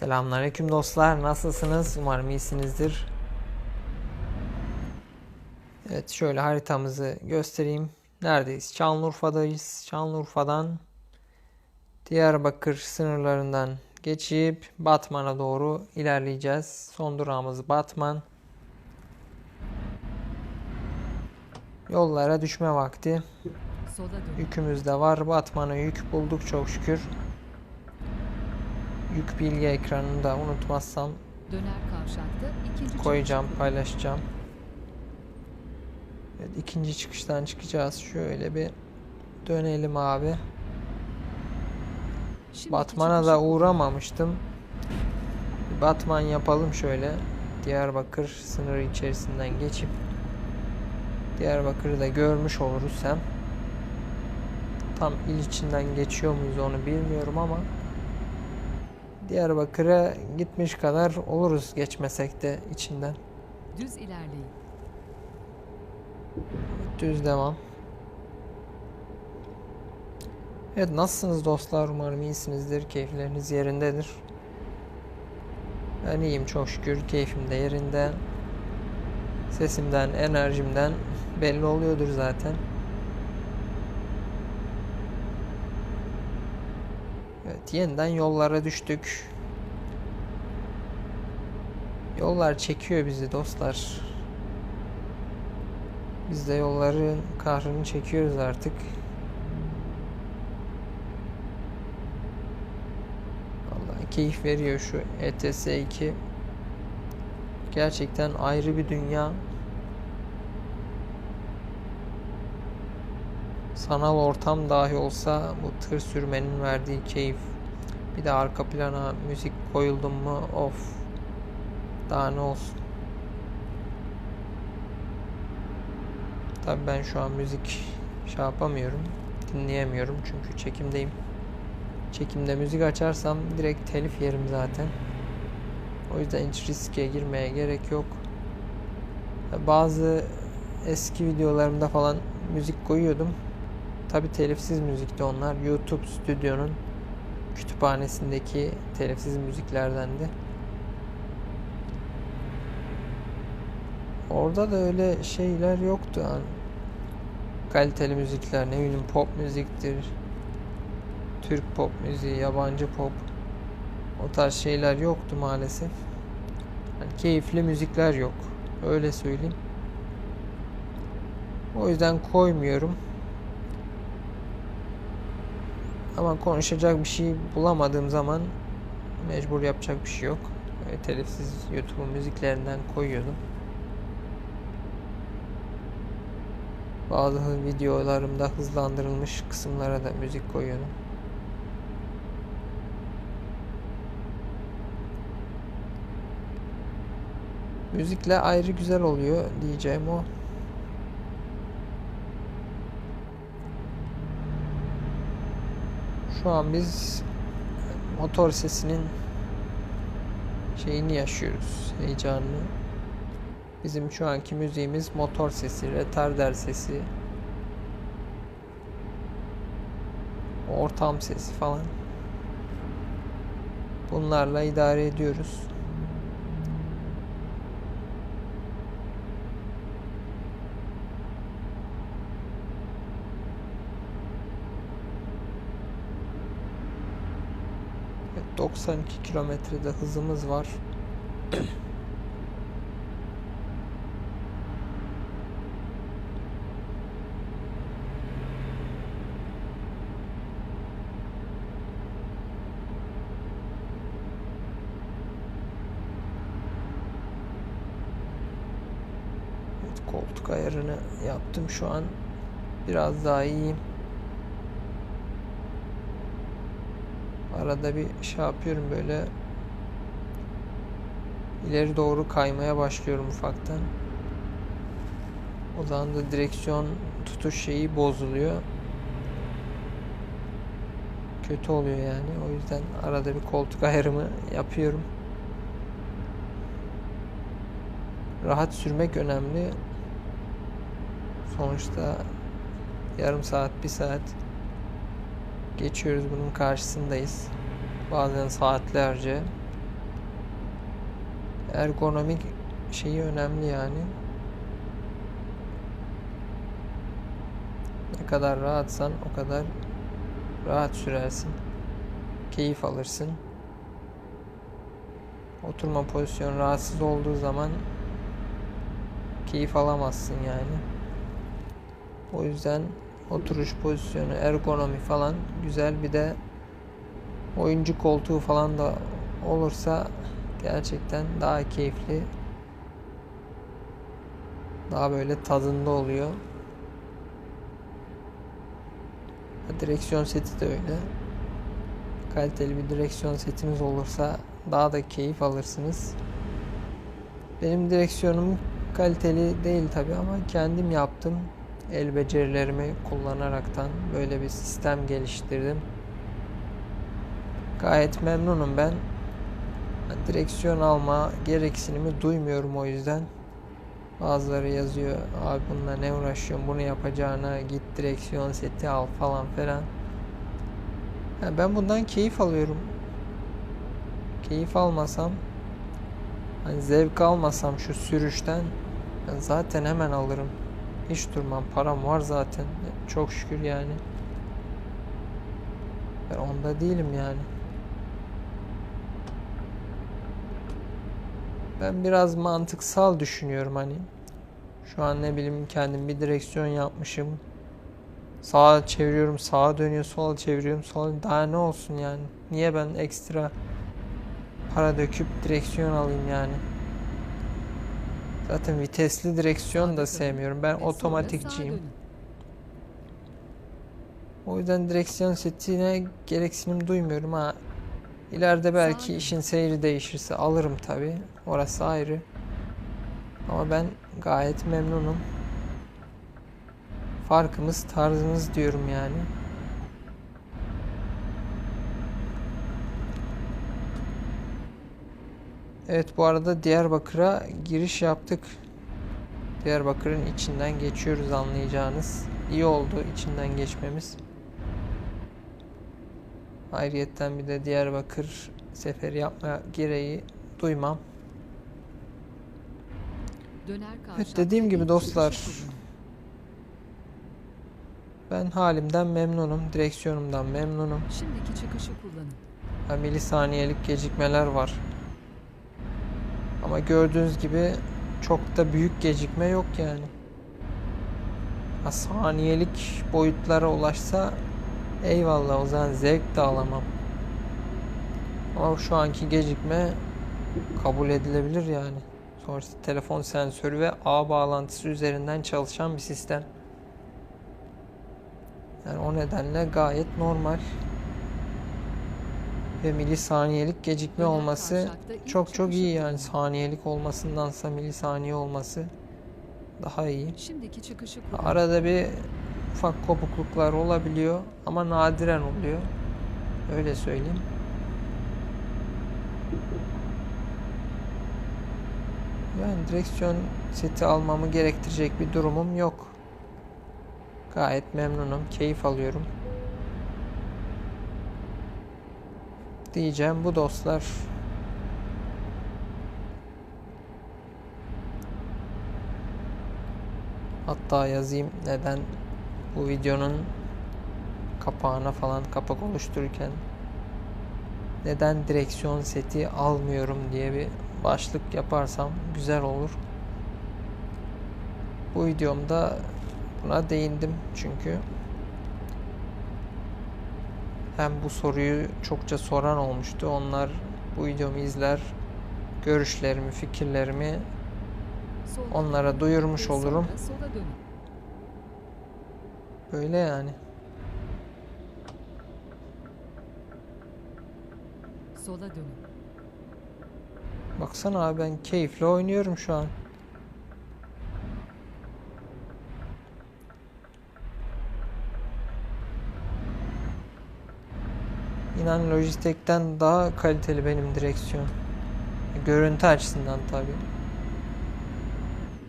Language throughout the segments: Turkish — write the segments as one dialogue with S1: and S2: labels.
S1: Selamünaleyküm dostlar. Nasılsınız? Umarım iyisinizdir. Evet şöyle haritamızı göstereyim. Neredeyiz? Şanlıurfa'dayız. Şanlıurfa'dan Diyarbakır sınırlarından geçip Batman'a doğru ilerleyeceğiz. Son durağımız Batman. Yollara düşme vakti. Yükümüz de var. Batman'a yük bulduk çok şükür. Yük bilgi ekranını da unutmazsam koyacağım, paylaşacağım. Evet, ikinci çıkıştan çıkacağız. Şöyle bir dönelim abi.
S2: Şimdiki
S1: Batman'a da uğramamıştım. Batman yapalım şöyle. Diyarbakır sınırı içerisinden geçip Diyarbakır'ı da görmüş oluruz hem. Tam il içinden geçiyor muyuz onu bilmiyorum ama Diyarbakır'a gitmiş kadar oluruz geçmesek de içinden.
S2: Düz ilerleyin.
S1: Düz devam. Evet nasılsınız dostlar? Umarım iyisinizdir. Keyifleriniz yerindedir. Ben iyiyim çok şükür. Keyfim de yerinde. Sesimden, enerjimden belli oluyordur zaten. Evet yeniden yollara düştük. Yollar çekiyor bizi dostlar. Biz de yolların kahrını çekiyoruz artık. Vallahi keyif veriyor şu ETS 2. Gerçekten ayrı bir dünya. Sanal ortam dahi olsa bu tır sürmenin verdiği keyif. Bir de arka plana müzik koyuldum mu of. Daha ne olsun. Tabii ben şu an müzik şey yapamıyorum. Dinleyemiyorum çünkü çekimdeyim. Çekimde müzik açarsam direkt telif yerim zaten. O yüzden hiç riske girmeye gerek yok. Bazı eski videolarımda falan müzik koyuyordum. Tabi telifsiz müzikti onlar. YouTube stüdyonun kütüphanesindeki telifsiz müziklerdendi. Orada da öyle şeyler yoktu yani. Kaliteli müzikler ne bileyim pop müziktir. Türk pop müziği, yabancı pop. O tarz şeyler yoktu maalesef. Yani keyifli müzikler yok. Öyle söyleyeyim. O yüzden koymuyorum. Ama konuşacak bir şey bulamadığım zaman mecbur yapacak bir şey yok. Böyle telifsiz YouTube'un müziklerinden koyuyordum. Bazı videolarımda hızlandırılmış kısımlara da müzik koyuyorum. Müzikle ayrı güzel oluyor diyeceğim o. Şu an biz motor sesinin şeyini yaşıyoruz, heyecanını. Bizim şu anki müziğimiz motor sesi, retarder sesi, ortam sesi falan. Bunlarla idare ediyoruz. Evet, 92 kilometrede hızımız var. Koltuk ayarını yaptım şu an. Biraz daha iyiyim. Arada bir şey yapıyorum böyle. İleri doğru kaymaya başlıyorum ufaktan. O zaman da direksiyon tutuş şeyi bozuluyor. Kötü oluyor yani. O yüzden arada bir koltuk ayarımı yapıyorum. Rahat sürmek önemli. Sonuçta yarım saat, bir saat geçiyoruz bunun karşısındayız. Bazen saatlerce. ergonomik şeyi önemli yani. Ne kadar rahatsan o kadar rahat sürersin. Keyif alırsın. Oturma pozisyonu rahatsız olduğu zaman keyif alamazsın yani. O yüzden oturuş pozisyonu, ergonomi falan güzel bir de oyuncu koltuğu falan da olursa gerçekten daha keyifli. Daha böyle tadında oluyor. Direksiyon seti de öyle. Kaliteli bir direksiyon setiniz olursa daha da keyif alırsınız. Benim direksiyonum kaliteli değil tabi ama kendim yaptım. El becerilerimi kullanaraktan böyle bir sistem geliştirdim. Gayet memnunum ben. Direksiyon alma gereksinimi duymuyorum o yüzden. Bazıları yazıyor abi bununla ne uğraşıyorsun bunu yapacağına git direksiyon seti al falan filan. Yani ben bundan keyif alıyorum. Keyif almasam hani zevk almasam şu sürüşten ben zaten hemen alırım. Hiç durmam. Param var zaten. Çok şükür yani. Ben onda değilim yani. Ben biraz mantıksal düşünüyorum hani. Şu an ne bileyim kendim bir direksiyon yapmışım. Sağa çeviriyorum, sağa dönüyor, sola çeviriyorum, sola daha ne olsun yani? Niye ben ekstra para döküp direksiyon alayım yani? Zaten vitesli direksiyon da sevmiyorum. Ben otomatikçiyim. O yüzden direksiyon setine gereksinim duymuyorum ha. İleride belki işin seyri değişirse alırım tabi. Orası ayrı. Ama ben gayet memnunum. Farkımız tarzımız diyorum yani. Evet bu arada Diyarbakır'a giriş yaptık. Diyarbakır'ın içinden geçiyoruz anlayacağınız. İyi oldu içinden geçmemiz. Ayrıyetten bir de Diyarbakır seferi yapma gereği duymam. Evet dediğim gibi dostlar ben halimden memnunum. Direksiyonumdan memnunum.
S2: Şimdiki çıkışı kullanın.
S1: Ha, milisaniyelik gecikmeler var. Ama gördüğünüz gibi çok da büyük gecikme yok yani. Ha, saniyelik boyutlara ulaşsa eyvallah o zaman zevk de alamam. Ama şu anki gecikme kabul edilebilir yani. Sonuçta telefon sensörü ve ağ bağlantısı üzerinden çalışan bir sistem. Yani o nedenle gayet normal ve milisaniyelik gecikme olması çok çok iyi yani saniyelik olmasındansa milisaniye olması daha iyi. Arada bir ufak kopukluklar olabiliyor ama nadiren oluyor. Öyle söyleyeyim. Yani direksiyon seti almamı gerektirecek bir durumum yok. Gayet memnunum, keyif alıyorum. Diyeceğim bu dostlar. Hatta yazayım neden bu videonun kapağına falan kapak oluştururken neden direksiyon seti almıyorum diye bir başlık yaparsam güzel olur. Bu videomda buna değindim çünkü hem bu soruyu çokça soran olmuştu. Onlar bu videomu izler, görüşlerimi, fikirlerimi onlara duyurmuş olurum. Böyle yani.
S2: Sola dönün.
S1: Baksana abi ben keyifle oynuyorum şu an. İnan Logitech'ten daha kaliteli benim direksiyon. Görüntü açısından tabi.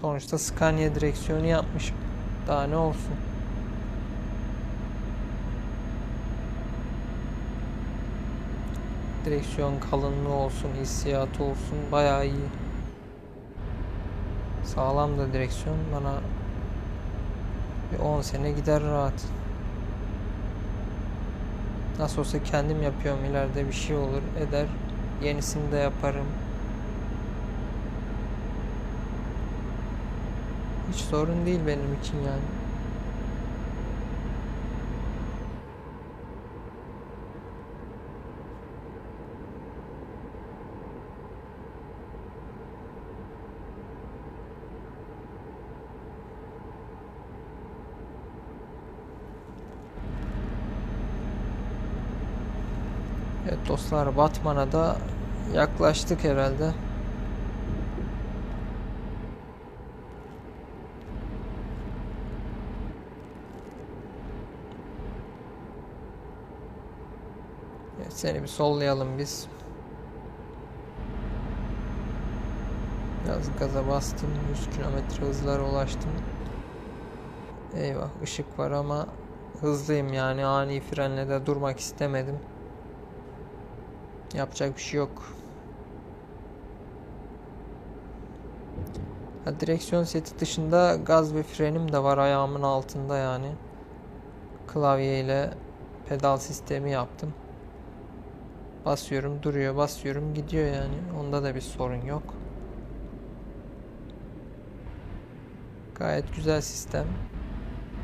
S1: Sonuçta Scania direksiyonu yapmışım. Daha ne olsun. Direksiyon kalınlığı olsun, hissiyatı olsun bayağı iyi. Sağlam da direksiyon bana bir 10 sene gider rahat. Nasıl olsa kendim yapıyorum ileride bir şey olur eder. Yenisini de yaparım. Hiç sorun değil benim için yani. Evet dostlar Batman'a da yaklaştık herhalde. Evet, seni bir sollayalım biz. Biraz gaza bastım. 100 km hızlara ulaştım. Eyvah ışık var ama hızlıyım yani ani frenle de durmak istemedim. Yapacak bir şey yok. Ha, direksiyon seti dışında gaz ve frenim de var ayağımın altında yani. Klavye ile pedal sistemi yaptım. Basıyorum duruyor, basıyorum gidiyor yani. Onda da bir sorun yok. Gayet güzel sistem.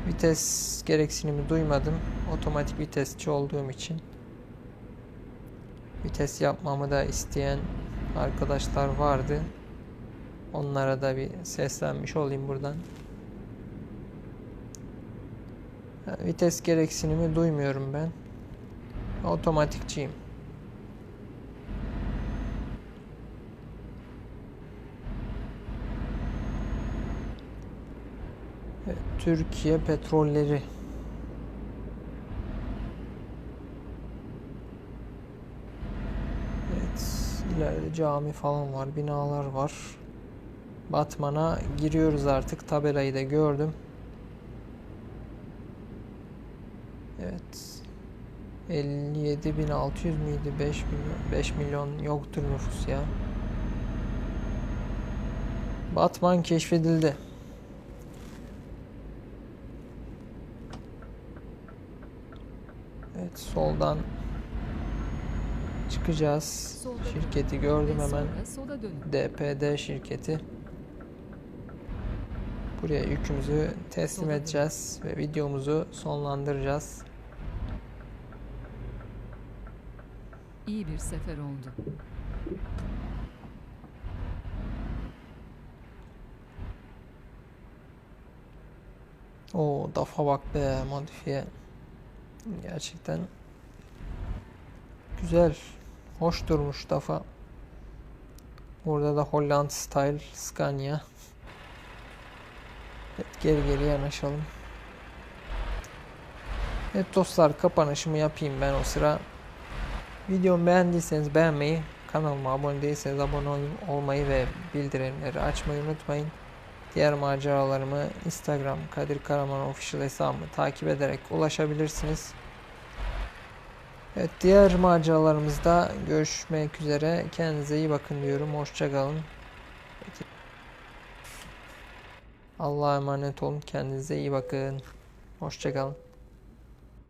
S1: Vites gereksinimi duymadım. Otomatik vitesçi olduğum için. Vites yapmamı da isteyen arkadaşlar vardı. Onlara da bir seslenmiş olayım buradan. Vites gereksinimi duymuyorum ben. Otomatikçiyim. Türkiye petrolleri. Evet, ileride cami falan var, binalar var. Batman'a giriyoruz artık. Tabelayı da gördüm. Evet. 57.600 miydi? 5 milyon, 5 milyon yoktur nüfus ya. Batman keşfedildi. Evet, soldan çıkacağız. Şirketi gördüm hemen. DPD şirketi. Buraya yükümüzü teslim edeceğiz ve videomuzu sonlandıracağız.
S2: İyi bir sefer oldu.
S1: O DAF'a bak be modifiye. Gerçekten güzel. Hoş durmuş DAF'a. Burada da Holland Style Scania. Evet, geri geri yanaşalım. Evet dostlar kapanışımı yapayım ben o sıra. Videomu beğendiyseniz beğenmeyi, kanalıma abone değilseniz abone ol- olmayı ve bildirimleri açmayı unutmayın. Diğer maceralarımı Instagram Kadir Karaman Official hesabımı takip ederek ulaşabilirsiniz. Evet diğer maceralarımızda görüşmek üzere. Kendinize iyi bakın diyorum. Hoşçakalın. Allah'a emanet olun. Kendinize iyi bakın. Hoşçakalın.